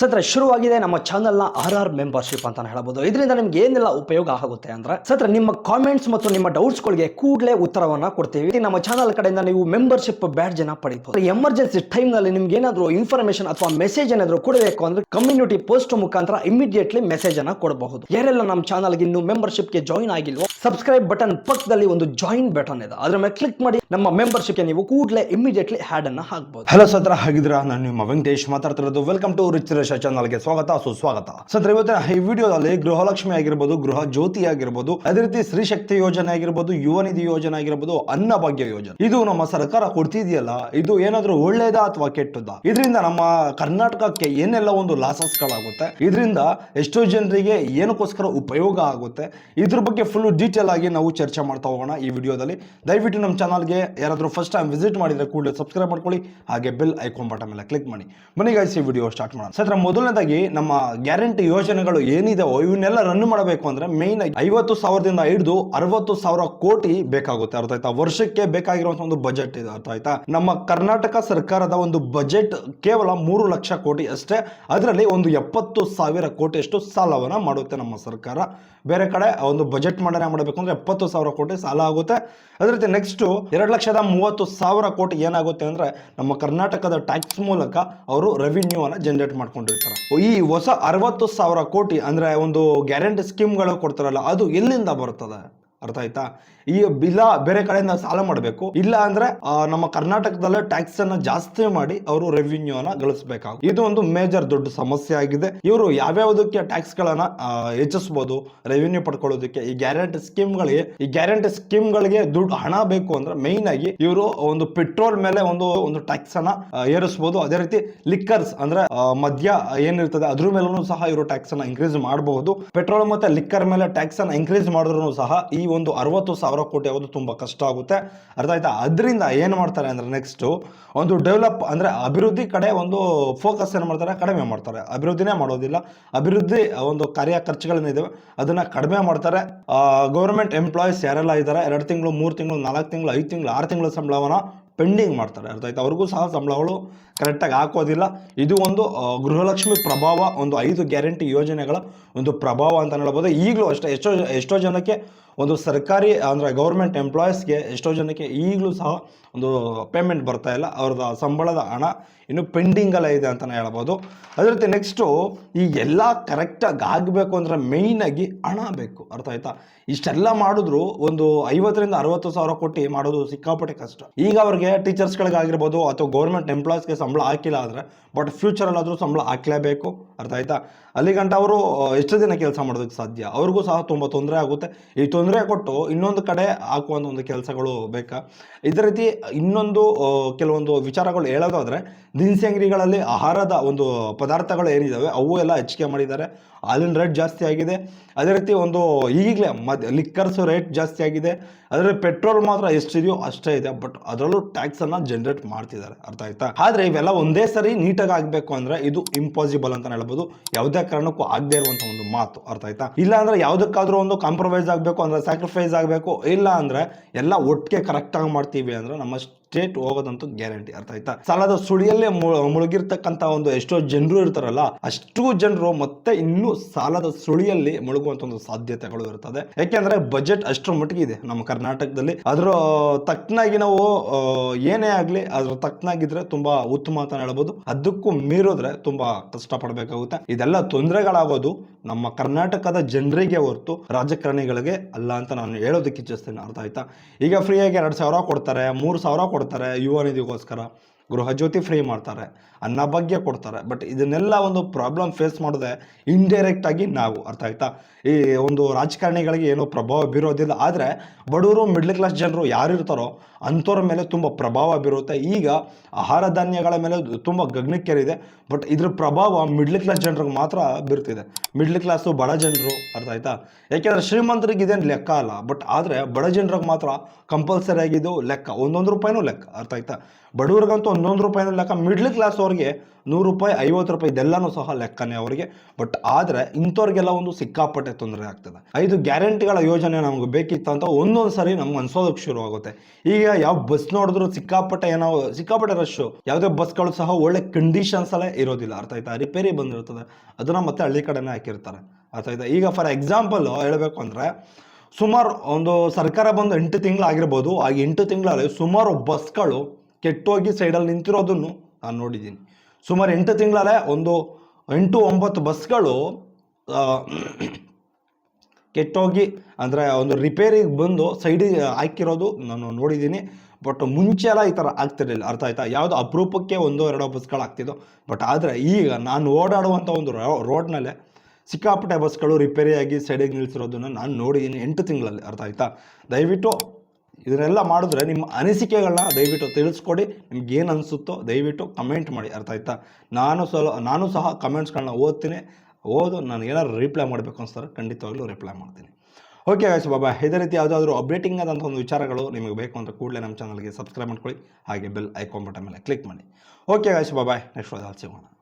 ಸತ್ರ, ಶುರುವಾಗಿದೆ ನಮ್ಮ ಚಾನಲ್ನ ಆರ್ ಆರ್ ಮೆಂಬರ್ಶಿಪ್ ಅಂತ ಹೇಳ್ಬೋದು. ಇದರಿಂದ ನಿಮ್ಗೆ ಏನೆಲ್ಲ ಉಪಯೋಗ ಆಗುತ್ತೆ ಅಂದ್ರೆ, ಸತ್ರ, ನಿಮ್ಮ ಕಾಮೆಂಟ್ಸ್ ಮತ್ತು ನಿಮ್ಮ ಡೌಟ್ಸ್ಗಳಿಗೆ ಕೂಡಲೇ ಉತ್ತರವನ್ನ ಕೊಡ್ತೀವಿ. ನಮ್ಮ ಚಾನಲ್ ಕಡೆಯಿಂದ ನೀವು ಮೆಂಬರ್ಶಿಪ್ ಬ್ಯಾಡ್ಜ್ ಅನ್ನ ಪಡಿಬಹುದು ಎಮರ್ಜೆನ್ಸಿ ಟೈಮ್ನಲ್ಲಿ ನಿಮ್ಗೆ ಏನಾದ್ರು ಇನ್ಫಾರ್ಮೇಶನ್ ಅಥವಾ ಮೆಸೇಜ್ ಏನಾದ್ರು ಕೊಡಬೇಕು ಅಂದ್ರೆ ಕಮ್ಯುನಿಟಿ ಪೋಸ್ಟ್ ಮುಖಾಂತರ ಇಮಿಡಿಯೇಟ್ಲಿ ಮೆಸೇಜ್ ಅನ್ನ ಕೊಡಬಹುದು. ಯಾರೆಲ್ಲ ನಮ್ಮ ಚಾನಲ್ಗೆ ಇನ್ನು ಮೆಂಬರ್ಶಿಪ್ಗೆ ಜಾಯಿನ್ ಆಗಿಲ್ವೋ ಸಬ್ಸ್ಕ್ರೈಬ್ ಬಟನ್ ಪಕ್ಕದಲ್ಲಿ ಒಂದು ಜಾಯಿನ್ ಬಟನ್ ಇದೆ. ಅದ್ರ ಮೇಲೆ ಕ್ಲಿಕ್ ಮಾಡಿ, ನಮ್ಮ ಮೆಂಬರ್ಶಿಪ್ ನೀವು ಕೂಡಲೇ ಇಮಿಡಿಯೇಟ್ಲಿ ಹ್ಯಾಡ್ ಅನ್ನ ಹಾಕಬಹುದು ಹಲೋ ಸತ್ರ ಹಾಗಿದ್ರ ನಾನು ನಿಮ್ಮ ವೆಂಕಟೇಶ್ ಮಾತಾಡ್ತಿರೋದು. ವೆಲ್ಕಮ್ ಟು ರಿಚ್ ರೇಷ ಚಾನಲ್ಗೆ ಸ್ವಾಗತ, ಸುಸ್ವಾಗತ. ಸತ್ರ ಇವತ್ತಿನ ಈ ವಿಡಿಯೋದಲ್ಲಿ ಗೃಹಲಕ್ಷ್ಮಿ ಆಗಿರ್ಬೋದು, ಗೃಹ ಜ್ಯೋತಿ ಆಗಿರ್ಬೋದು, ಅದೇ ರೀತಿ ಸ್ತ್ರೀ ಶಕ್ತಿ ಯೋಜನೆ ಆಗಿರ್ಬೋದು, ಯುವ ನಿಧಿ ಯೋಜನೆ ಆಗಿರ್ಬೋದು ಅನ್ನಭಾಗ್ಯ ಯೋಜನೆ. ಇದು ನಮ್ಮ ಸರ್ಕಾರ ಕೊಡ್ತಿದೆಯಲ್ಲ, ಇದು ಏನಾದ್ರೂ ಒಳ್ಳೇದಾ ಅಥವಾ ಕೆಟ್ಟದಾ ಇದರಿಂದ ನಮ್ಮ ಕರ್ನಾಟಕಕ್ಕೆ ಏನೆಲ್ಲ ಒಂದು ಲಾಸಸ್ ಗಳಾಗುತ್ತೆ ಇದರಿಂದ ಎಷ್ಟೋ ಜನರಿಗೆ ಏನಕ್ಕೋಸ್ಕರ ಉಪಯೋಗ ಆಗುತ್ತೆ? ಇದ್ರ ಬಗ್ಗೆ ಫುಲ್ ಡೀಟೇಲ್ ಆಗಿ ನಾವು ಚರ್ಚೆ ಮಾಡ್ತಾ ಹೋಗೋಣ ಈ ವಿಡಿಯೋದಲ್ಲಿ. ದಯವಿಟ್ಟು ನಮ್ಮ ಚಾನಲ್ಗೆ ಯಾರಾದರೂ ಫಸ್ಟ್ ಟೈಮ್ ವಿಸಿಟ್ ಮಾಡಿದ್ರೆ ಕೂಡಲೇ ಸಬ್ಸ್ಕ್ರೈಬ್ ಮಾಡ್ಕೊಳ್ಳಿ, ಹಾಗೆ ಬೆಲ್ ಐಕಾನ್ ಬಟನ್ ಮೇಲೆ ಕ್ಲಿಕ್ ಮಾಡಿ. ಬನ್ನಿ ವಿಡಿಯೋ ಸ್ಟಾರ್ಟ್ ಮಾಡೋಣ. ಸತ್ರ ಮೊದಲನೇದಾಗಿ ನಮ್ಮ ಗ್ಯಾರಂಟಿ ಯೋಜನೆಗಳು ಏನಿದಾವೋ ಇವನ್ನೆಲ್ಲ ರನ್ ಮಾಡಬೇಕು ಅಂದ್ರೆ ಮೇನ್ ಆಗಿ ಐವತ್ತು ಸಾವಿರದಿಂದ ಹಿಡಿದು ಅರವತ್ತು ಸಾವಿರ ಕೋಟಿ ಬೇಕಾಗುತ್ತೆ. ಅರ್ಥ ಆಯ್ತಾ? ವರ್ಷಕ್ಕೆ ಬೇಕಾಗಿರುವಂತಹ ಒಂದು ಬಜೆಟ್ ಇದೆ. ಅರ್ಥ ಆಯ್ತಾ? ನಮ್ಮ ಕರ್ನಾಟಕ ಸರ್ಕಾರದ ಒಂದು ಬಜೆಟ್ ಕೇವಲ ಮೂರು ಲಕ್ಷ ಕೋಟಿ ಅಷ್ಟೇ. ಅದರಲ್ಲಿ ಒಂದು ಎಪ್ಪತ್ತು ಸಾವಿರ ಕೋಟಿಯಷ್ಟು ಸಾಲವನ್ನ ಮಾಡುತ್ತೆ ನಮ್ಮ ಸರ್ಕಾರ. ಬೇರೆ ಕಡೆ ಒಂದು ಬಜೆಟ್ ಮಂಡನೆ ಮಾಡಬೇಕು ಅಂದ್ರೆ ಎಪ್ಪತ್ತು ಸಾವಿರ ಕೋಟಿ ಸಾಲ ಆಗುತ್ತೆ. ಅದೇ ರೀತಿ ನೆಕ್ಸ್ಟ್ ಎರಡು ಲಕ್ಷದ ಮೂವತ್ತು ಸಾವಿರ ಕೋಟಿ ಏನಾಗುತ್ತೆ ಅಂದ್ರೆ ನಮ್ಮ ಕರ್ನಾಟಕದ ಟ್ಯಾಕ್ಸ್ ಮೂಲಕ ಅವರು ರೆವಿನ್ಯೂ ಅನ್ನ ಜನರೇಟ್ ಮಾಡ್ಕೊಂಡಿರ್ತಾರೆ ಈ ಹೊಸ ಅರವತ್ತು ಸಾವಿರ ಕೋಟಿ ಅಂದ್ರೆ ಒಂದು ಗ್ಯಾರಂಟಿ ಸ್ಕೀಮ್ಗಳು ಕೊಡ್ತಾರಲ್ಲ ಅದು ಎಲ್ಲಿಂದ ಬರ್ತದೆ? ಅರ್ಥ ಆಯ್ತಾ? ಈ ಬಿಲ ಬೇರೆ ಕಡೆಯಿಂದ ಸಾಲ ಮಾಡಬೇಕು. ಇಲ್ಲ ಅಂದ್ರೆ ನಮ್ಮ ಕರ್ನಾಟಕದಲ್ಲೇ ಟ್ಯಾಕ್ಸ್ ಅನ್ನ ಜಾಸ್ತಿ ಮಾಡಿ ಅವರು ರೆವಿನ್ಯೂ ಅನ್ನ ಗಳಿಸಬೇಕಾಗುತ್ತೆ ಇದು ಒಂದು ಮೇಜರ್ ದೊಡ್ಡ ಸಮಸ್ಯೆ ಆಗಿದೆ. ಇವರು ಯಾವ್ಯಾವುದಕ್ಕೆ ಟ್ಯಾಕ್ಸ್ ಗಳನ್ನ ಹೆಚ್ಚಿಸಬಹುದು ರೆವಿನ್ಯೂ ಪಡ್ಕೊಳ್ಳೋದಕ್ಕೆ, ಈ ಗ್ಯಾರಂಟಿ ಸ್ಕೀಮ್ಗಳಿಗೆ ಈ ಗ್ಯಾರಂಟಿ ಸ್ಕೀಮ್ಗಳಿಗೆ ದುಡ್ಡು, ಹಣ ಬೇಕು ಅಂದ್ರೆ ಮೈನ್ ಆಗಿ ಇವರು ಒಂದು ಪೆಟ್ರೋಲ್ ಮೇಲೆ ಒಂದು ಒಂದು ಟ್ಯಾಕ್ಸ್ ಅನ್ನ ಏರಿಸಬಹುದು ಅದೇ ರೀತಿ ಲಿಕ್ಕರ್ಸ್ ಅಂದ್ರೆ ಮದ್ಯ ಏನಿರ್ತದೆ, ಅದ್ರ ಮೇಲೂ ಸಹ ಇವರು ಟ್ಯಾಕ್ಸ್ ಅನ್ನ ಇನ್ಕ್ರೀಸ್ ಮಾಡಬಹುದು ಪೆಟ್ರೋಲ್ ಮತ್ತೆ ಲಿಕ್ಕರ್ ಮೇಲೆ ಟ್ಯಾಕ್ಸ್ ಅನ್ನ ಇನ್ಕ್ರೀಸ್ ಮಾಡಿದ್ರು ಸಹ ಈ ಒಂದು ಅರವತ್ತು ಸಾವಿರ ಕೋಟಿ ಆಗೋದು ತುಂಬ ಕಷ್ಟ ಆಗುತ್ತೆ. ಅರ್ಥ ಆಯ್ತಾ? ಅದರಿಂದ ಏನು ಮಾಡ್ತಾರೆ ಅಂದರೆ ನೆಕ್ಸ್ಟು ಒಂದು ಡೆವಲಪ್ ಅಂದರೆ ಅಭಿವೃದ್ಧಿ ಕಡೆ ಒಂದು ಫೋಕಸ್ ಏನು ಮಾಡ್ತಾರೆ? ಕಡಿಮೆ ಮಾಡ್ತಾರೆ. ಅಭಿವೃದ್ಧಿನೇ ಮಾಡೋದಿಲ್ಲ. ಅಭಿವೃದ್ಧಿ ಒಂದು ಕಾರ್ಯ ಖರ್ಚುಗಳೇನಿದ್ದಾವೆ ಅದನ್ನು ಕಡಿಮೆ ಮಾಡ್ತಾರೆ. ಗೌರ್ಮೆಂಟ್ ಎಂಪ್ಲಾಯೀಸ್ ಯಾರೆಲ್ಲ ಇದ್ದಾರೆ ಎರಡು ತಿಂಗಳು, ಮೂರು ತಿಂಗಳು, ನಾಲ್ಕು ತಿಂಗಳು, ಐದು ತಿಂಗಳು, ಆರು ತಿಂಗಳ ಸಂಬಳವನ್ನು ಪೆಂಡಿಂಗ್ ಮಾಡ್ತಾರೆ. ಅರ್ಥ ಆಯ್ತಾ? ಅವ್ರಿಗೂ ಸಹ ಸಂಬಳಗಳು ಕರೆಕ್ಟಾಗಿ ಹಾಕೋದಿಲ್ಲ. ಇದು ಒಂದು ಗೃಹಲಕ್ಷ್ಮಿ ಪ್ರಭಾವ, ಒಂದು ಐದು ಗ್ಯಾರಂಟಿ ಯೋಜನೆಗಳ ಒಂದು ಪ್ರಭಾವ ಅಂತ ಹೇಳ್ಬೋದು. ಈಗಲೂ ಅಷ್ಟೇ. ಎಷ್ಟೋ ಎಷ್ಟೋ ಜನಕ್ಕೆ ಒಂದು ಸರ್ಕಾರಿ ಅಂದರೆ ಗೌರ್ಮೆಂಟ್ ಎಂಪ್ಲಾಯೀಸ್ಗೆ ಎಷ್ಟೋ ಜನಕ್ಕೆ ಈಗಲೂ ಸಹ ಒಂದು ಪೇಮೆಂಟ್ ಬರ್ತಾ ಇಲ್ಲ. ಅವ್ರದ್ದು ಸಂಬಳದ ಹಣ ಇನ್ನು ಪೆಂಡಿಂಗಲ್ಲೇ ಇದೆ ಅಂತಲೇ ಹೇಳ್ಬೋದು. ಅದೇ ರೀತಿ ನೆಕ್ಸ್ಟು ಈ ಎಲ್ಲ ಕರೆಕ್ಟಾಗಿ ಆಗಬೇಕು ಅಂದರೆ ಮೇಯ್ನಾಗಿ ಹಣ ಬೇಕು. ಅರ್ಥ ಆಯ್ತಾ? ಇಷ್ಟೆಲ್ಲ ಮಾಡಿದ್ರು ಒಂದು ಐವತ್ತರಿಂದ ಅರವತ್ತು ಸಾವಿರ ಕೋಟಿ ಮಾಡೋದು ಸಿಕ್ಕಾಪಟ್ಟೆ ಕಷ್ಟ. ಈಗ ಅವ್ರಿಗೆ ಟೀಚರ್ಸ್ಗಳಿಗಾಗಿರ್ಬೋದು ಅಥವಾ ಗೌರ್ಮೆಂಟ್ ಎಂಪ್ಲಾಯೀಸ್ಗೆ ಸಂಬಳ ಹಾಕಿಲ್ಲ ಆದರೆ ಬಟ್ ಫ್ಯೂಚರಲ್ಲಾದರೂ ಸಂಬಳ ಹಾಕಲೇಬೇಕು. ಅರ್ಥ ಆಯ್ತಾ? ಅಲ್ಲಿಗಂಟ ಅವರು ಎಷ್ಟು ದಿನ ಕೆಲಸ ಮಾಡೋದಕ್ಕೆ ಸಾಧ್ಯ? ಅವ್ರಿಗೂ ಸಹ ತುಂಬ ತೊಂದರೆ ಆಗುತ್ತೆ. ಈ ತೊಂದರೆ ಕೊಟ್ಟು ಇನ್ನೊಂದು ಕಡೆ ಹಾಕುವಂಥ ಒಂದು ಕೆಲಸಗಳು ಬೇಕಾ? ಇದೇ ರೀತಿ ಇನ್ನೊಂದು ಕೆಲವೊಂದು ವಿಚಾರಗಳು ಹೇಳೋದಾದ್ರೆ ದಿನಸಿ ಅಂಗಡಿಗಳಲ್ಲಿ ಆಹಾರದ ಒಂದು ಪದಾರ್ಥಗಳು ಏನಿದ್ದಾವೆ ಅವು ಎಲ್ಲ ಹೆಚ್ಚಿಗೆ ಮಾಡಿದ್ದಾರೆ. ಹಾಲಿನ ರೇಟ್ ಜಾಸ್ತಿ ಆಗಿದೆ. ಅದೇ ರೀತಿ ಒಂದು ಈಗಲೇ ಮದ್ ಲಿಕ್ಕರ್ಸ್ ರೇಟ್ ಜಾಸ್ತಿ ಆಗಿದೆ. ಅದರಲ್ಲಿ ಪೆಟ್ರೋಲ್ ಮಾತ್ರ ಎಷ್ಟಿದೆಯೋ ಅಷ್ಟೇ ಇದೆ ಬಟ್ ಅದರಲ್ಲೂ ಟ್ಯಾಕ್ಸ್ ಅನ್ನ ಜನರೇಟ್ ಮಾಡ್ತಿದ್ದಾರೆ. ಅರ್ಥ ಆಯ್ತಾ? ಆದ್ರೆ ಇವೆಲ್ಲ ಒಂದೇ ಸರಿ ನೀಟಾಗಿ ಆಗಬೇಕು ಅಂದ್ರೆ ಇದು ಇಂಪಾಸಿಬಲ್ ಅಂತ ಹೇಳ್ಬೋದು. ಯಾವುದೇ ಕಾರಣಕ್ಕೂ ಆಗದೆ ಇರುವಂತ ಒಂದು ಮಾತು, ಅರ್ಥ ಆಯ್ತಾ? ಇಲ್ಲ ಅಂದ್ರೆ ಯಾವುದಕ್ಕಾದ್ರೂ ಒಂದು ಕಾಂಪ್ರಮೈಸ್ ಆಗಬೇಕು ಅಂದ್ರೆ ಸ್ಯಾಕ್ರಿಫೈಸ್ ಆಗಬೇಕು, ಇಲ್ಲ ಅಂದ್ರೆ ಎಲ್ಲ ಒಟ್ಟಿಗೆ ಕರೆಕ್ಟ್ ಆಗಿ ಮಾಡ್ತೀವಿ ಅಂದ್ರೆ ನಮ್ಮ ಸ್ಟೇಟ್ ಹೋಗೋದಂತೂ ಗ್ಯಾರಂಟಿ. ಅರ್ಥ ಆಯ್ತಾ? ಸಾಲದ ಸುಳಿಯಲ್ಲೇ ಮುಳುಗಿರ್ತಕ್ಕಂತ ಒಂದು ಎಷ್ಟೋ ಜನರು ಇರ್ತಾರಲ್ಲ, ಅಷ್ಟು ಜನರು ಮತ್ತೆ ಇನ್ನೂ ಸಾಲದ ಸುಳಿಯಲ್ಲಿ ಮುಳುಗುವಂತ ಒಂದು ಸಾಧ್ಯತೆಗಳು ಇರ್ತದೆ. ಯಾಕೆಂದ್ರೆ ಬಜೆಟ್ ಅಷ್ಟರ ಮಟ್ಟಿಗೆ ಇದೆ ನಮ್ಮ ಕರ್ನಾಟಕದಲ್ಲಿ. ಅದರ ತಕ್ಕನಾಗಿ ನಾವು ಏನೇ ಆಗ್ಲಿ ಅದ್ರ ತಕ್ಕನಾಗಿದ್ರೆ ತುಂಬಾ ಉತ್ತಮ ಅಂತ ಹೇಳ್ಬೋದು. ಅದಕ್ಕೂ ಮೀರಿದ್ರೆ ತುಂಬಾ ಕಷ್ಟ ಪಡಬೇಕಾಗುತ್ತೆ ಇದೆಲ್ಲ ತೊಂದರೆಗಳಾಗೋದು ನಮ್ಮ ಕರ್ನಾಟಕದ ಜನರಿಗೆ ಹೊರತು ರಾಜಕಾರಣಿಗಳಿಗೆ ಅಲ್ಲ ಅಂತ ನಾನು ಹೇಳೋದಕ್ಕೆ ಇಚ್ಛಿಸ್ತೇನೆ. ಅರ್ಥ ಆಯ್ತಾ? ಈಗ ಫ್ರೀಯಾಗಿ ಎರಡು ಸಾವಿರ ಕೊಡ್ತಾರೆ, ಮೂರು ಸಾವಿರ ಕೊಡ್ತಾರೆ ಯುವ ನಿಧಿಗೋಸ್ಕರ. ಗೃಹ ಜ್ಯೋತಿ ಫ್ರೀ ಮಾಡ್ತಾರೆ ಅನ್ನಭಾಗ್ಯ ಕೊಡ್ತಾರೆ. ಬಟ್ ಇದನ್ನೆಲ್ಲ ಒಂದು ಪ್ರಾಬ್ಲಮ್ ಫೇಸ್ ಮಾಡಿದೆ ಇಂಡೈರೆಕ್ಟ್ ಆಗಿ ನಾವು, ಅರ್ಥ ಆಯ್ತಾ? ಈ ಒಂದು ರಾಜಕಾರಣಿಗಳಿಗೆ ಏನೋ ಪ್ರಭಾವ ಬೀರೋದಿಲ್ಲ. ಆದರೆ ಬಡವರು ಮಿಡ್ಲ್ ಕ್ಲಾಸ್ ಜನರು ಯಾರು ಇರ್ತಾರೋ ಅಂಥವ್ರ ಮೇಲೆ ತುಂಬ ಪ್ರಭಾವ ಬೀರುತ್ತೆ. ಈಗ ಆಹಾರ ಧಾನ್ಯಗಳ ಮೇಲೆ ತುಂಬ ಗಗನಕ್ಕೇರಿದೆ ಬಟ್ ಇದ್ರ ಪ್ರಭಾವ ಮಿಡ್ಲ್ ಕ್ಲಾಸ್ ಜನರಿಗೆ ಮಾತ್ರ ಬೀರ್ತಿದೆ. ಮಿಡ್ಲ್ ಕ್ಲಾಸು ಬಡ ಜನರು, ಅರ್ಥ ಆಯ್ತಾ? ಯಾಕೆಂದ್ರೆ ಶ್ರೀಮಂತರಿಗೆ ಇದೇನು ಲೆಕ್ಕ ಅಲ್ಲ. ಬಟ್ ಆದರೆ ಬಡ ಜನರಿಗೆ ಮಾತ್ರ ಕಂಪಲ್ಸರಿ ಆಗಿದ್ದು ಲೆಕ್ಕ. ಒಂದೊಂದು ರೂಪಾಯಿನೂ ಲೆಕ್ಕ, ಅರ್ಥ ಆಯ್ತಾ? ಬಡವ್ರಿಗಂತೂ ಒಂದೊಂದು ರೂಪಾಯಿನೂ ಲೆಕ್ಕ ಮಿಡ್ಲ್ ಕ್ಲಾಸ್ ಅವ್ರಿಗೆ ನೂರು ರೂಪಾಯಿ, ಐವತ್ತು ರೂಪಾಯಿ ಇದೆಲ್ಲನೂ ಸಹ ಲೆಕ್ಕನೇ ಅವರಿಗೆ. ಬಟ್ ಆದರೆ ಇಂಥವ್ರಿಗೆಲ್ಲ ಒಂದು ಸಿಕ್ಕಾಪಟ್ಟೆ ತೊಂದರೆ ಆಗ್ತದೆ. ಐದು ಗ್ಯಾರಂಟಿಗಳ ಯೋಜನೆ ನಮಗೆ ಬೇಕಿತ್ತು ಅಂತ ಒಂದೊಂದು ಸರಿ ನಮ್ಗೆ ಅನ್ಸೋದಕ್ಕೆ ಶುರು ಆಗುತ್ತೆ ಈಗ ಯಾವ ಬಸ್ ನೋಡಿದ್ರು ಸಿಕ್ಕಾಪಟ್ಟೆ ಏನೋ, ಸಿಕ್ಕಾಪಟ್ಟೆ ರಶ್ಶು ಯಾವುದೇ ಬಸ್ಗಳು ಸಹ ಒಳ್ಳೆ ಕಂಡೀಷನ್ಸ್ ಅಲ್ಲೇ ಇರೋದಿಲ್ಲ. ಅರ್ಥ ಆಯ್ತಾ? ರಿಪೇರಿ ಬಂದಿರ್ತದೆ. ಅದನ್ನ ಮತ್ತೆ ಹಳ್ಳಿ ಕಡೆನೇ ಹಾಕಿರ್ತಾರೆ. ಅರ್ಥ ಆಯ್ತಾ? ಈಗ ಫಾರ್ ಎಕ್ಸಾಂಪಲ್ ಹೇಳಬೇಕು ಅಂದರೆ, ಸುಮಾರು ಒಂದು ಸರ್ಕಾರ ಬಂದು ಎಂಟು ತಿಂಗಳು ಆಗಿರ್ಬೋದು ಆ ಎಂಟು ತಿಂಗಳಲ್ಲಿ ಸುಮಾರು ಬಸ್ಗಳು ಕೆಟ್ಟೋಗಿ ಸೈಡಲ್ಲಿ ನಿಂತಿರೋದನ್ನು ನಾನು ನೋಡಿದ್ದೀನಿ. ಸುಮಾರು ಎಂಟು ತಿಂಗಳಲ್ಲೇ ಒಂದು ಎಂಟು ಒಂಬತ್ತು ಬಸ್ಗಳು ಕೆಟ್ಟೋಗಿ ಅಂದರೆ ಒಂದು ರಿಪೇರಿಗೆ ಬಂದು ಸೈಡಿಗೆ ಹಾಕಿರೋದು ನಾನು ನೋಡಿದ್ದೀನಿ. ಬಟ್ ಮುಂಚೆ ಎಲ್ಲ ಈ ಥರ ಆಗ್ತಿರಲಿಲ್ಲ. ಅರ್ಥ ಆಯ್ತಾ? ಯಾವುದು ಅಪರೂಪಕ್ಕೆ ಒಂದೋ ಎರಡೋ ಬಸ್ಗಳು ಆಗ್ತಿದ್ದೋ. ಬಟ್ ಆದರೆ ಈಗ ನಾನು ಓಡಾಡುವಂಥ ಒಂದು ರೋಡ್ನಲ್ಲೇ ಸಿಕ್ಕಾಪಟ್ಟೆ ಬಸ್ಗಳು ರಿಪೇರಿಯಾಗಿ ಸೈಡಿಗೆ ನಿಲ್ಲಿಸಿರೋದನ್ನು ನಾನು ನೋಡಿದ್ದೀನಿ ಎಂಟು ತಿಂಗಳಲ್ಲಿ. ಅರ್ಥ ಆಯ್ತಾ? ದಯವಿಟ್ಟು ಇದನ್ನೆಲ್ಲ ಮಾಡಿದ್ರೆ ನಿಮ್ಮ ಅನಿಸಿಕೆಗಳನ್ನ ದಯವಿಟ್ಟು ತಿಳಿಸ್ಕೊಡಿ, ನಿಮ್ಗೆ ಏನು ಅನಿಸುತ್ತೋ ದಯವಿಟ್ಟು ಕಮೆಂಟ್ ಮಾಡಿ, ಅರ್ಥ ಆಯ್ತಾ? ನಾನು ಸಲ, ನಾನು ಸಹ ಕಮೆಂಟ್ಸ್ಗಳನ್ನ ಓದ್ತೀನಿ. ಓದು, ನಾನು ಏನಾದ್ರು ರಿಪ್ಲೈ ಮಾಡಬೇಕು ಅನ್ಸ್ತಾರೆ ಖಂಡಿತವಾಗ್ಲೂ ರಿಪ್ಲೈ ಮಾಡ್ತೀನಿ. ಓಕೆ ಗಾಯ್ಸ್ ಬಾಬಾ ಇದೇ ರೀತಿ ಯಾವುದಾದ್ರೂ ಅಪ್ಡೇಟಿಂಗ್ ಆದಂಥ ಒಂದು ವಿಚಾರಗಳು ನಿಮಗೆ ಬೇಕು ಅಂತ ಕೂಡಲೇ ನಮ್ಮ ಚಾನಲ್ಗೆ ಸಬ್ಸ್ಕ್ರೈಬ್ ಮಾಡ್ಕೊಳ್ಳಿ. ಹಾಗೆ ಬೆಲ್ ಐಕಾನ್ ಬಟನ್ ಮೇಲೆ ಕ್ಲಿಕ್ ಮಾಡಿ. Okay guys bye bye next ಸಿಗೋಣ.